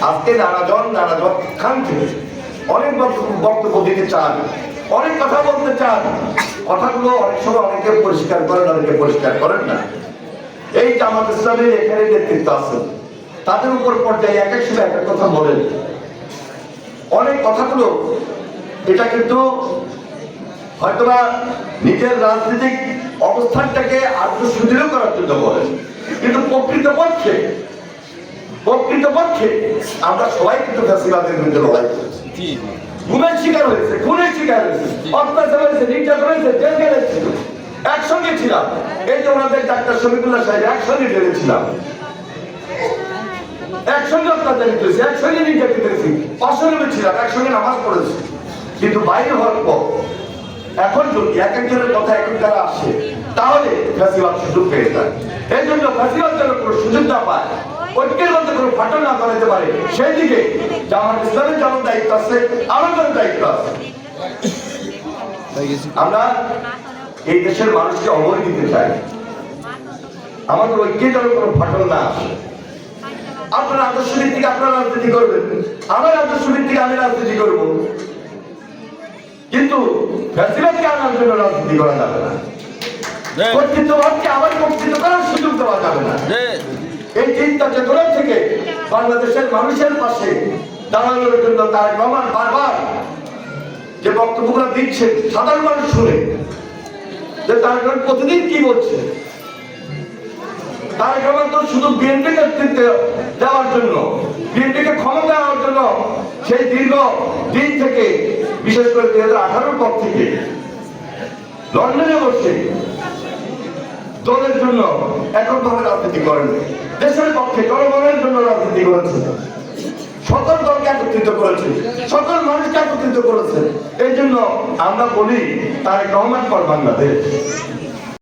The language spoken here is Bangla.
আজকে নানাজন নানাজন খান থেকে অনেক বক্তব্য- দিতে চান। অনেক কথা বলতে চান। কথাগুলো অনেক সময় অনেকে পরিষ্কার করেন, অনেকে পরিষ্কার করেন না। এই জামাত ইসলামের এখানে নেতৃত্ব আছে। তাদের উপর পর্যায়ে এক এক সময় এক কথা বলেন। অনেক কথাগুলো, এটা কিন্তু হয়তোবা নিজের রাজনৈতিক অবস্থানটাকে আরও সুদৃঢ় করার জন্য বলেন। কিন্তু প্রকৃতপক্ষে প্রকৃতপক্ষে আমরা সবাই কিন্তু ফ্যাসিবাদের বিরুদ্ধে লড়াই করেছি। শিকার হয়েছে খুনের শিকার হয়েছে অত্যাচার হয়েছে নির্যাতন হয়েছে জেল একসঙ্গে ছিলাম। এই যে ওনাদের ডাক্তার শফিকুল্লাহ সাহেব একসঙ্গে একসঙ্গে অত্যাচারিত হয়েছে একসঙ্গে নির্যাতিত হয়েছি। অসলমে ছিলাম একসঙ্গে নামাজ পড়েছি। কিন্তু বাইরে হওয়ার পর এখন যদি এক একজনের কথা এখন যারা আসে তাহলে ফ্যাসিবাদ সুযোগ পেয়ে যায়। এই জন্য ফ্যাসিবাদ যেন কোনো সুযোগ না পায় ঐক্যের মধ্যে কোনো ফাটল না করাতে পারে। সেই দিকে জামাত ইসলামের যেমন দায়িত্ব আছে আমাদের দায়িত্ব আছে। আমরা এই দেশের মানুষকে অবয় দিতে চাই। আমাদের ঐক্যে যেন কোনো ফাটল না আসে। আপনার আদর্শ ভিত্তিকে আপনার রাজনীতি করবেন। আমার আদর্শ ভিত্তিকে আমি রাজনীতি করব। কিন্তু ফ্যাসিবাদকে আনার জন্য রাজনীতি করা যাবে না। কর্তৃত্ববাদকে আবার কর্তৃত্ব করার সুযোগ দেওয়া যাবে না। এই চিন্তা চেতনা থেকে বাংলাদেশের মানুষের পাশে দাঁড়ানোর জন্য তার রহমান বারবার যে বক্তব্যগুলো দিচ্ছে সাধারণ মানুষ শুনে, যে তার প্রতিদিন কি বলছে? তার রহমান তো শুধু বিএনপি দেওয়ার জন্য বিএনপিকে ক্ষমতা দেওয়ার জন্য সেই দীর্ঘ দিন থেকে, বিশেষ করে দুই হাজার আঠারোর পর থেকে, লন্ডনে বসে দলের জন্য এককভাবে রাজনীতি করেন দেশের পক্ষে জনগণের জন্য রাজনীতি করেছেন। সকল দলকে একত্রিত করেছে সকল মানুষকে একত্রিত করেছে এই জন্য আমরা বলি তার রহমান পর বাংলাদেশ।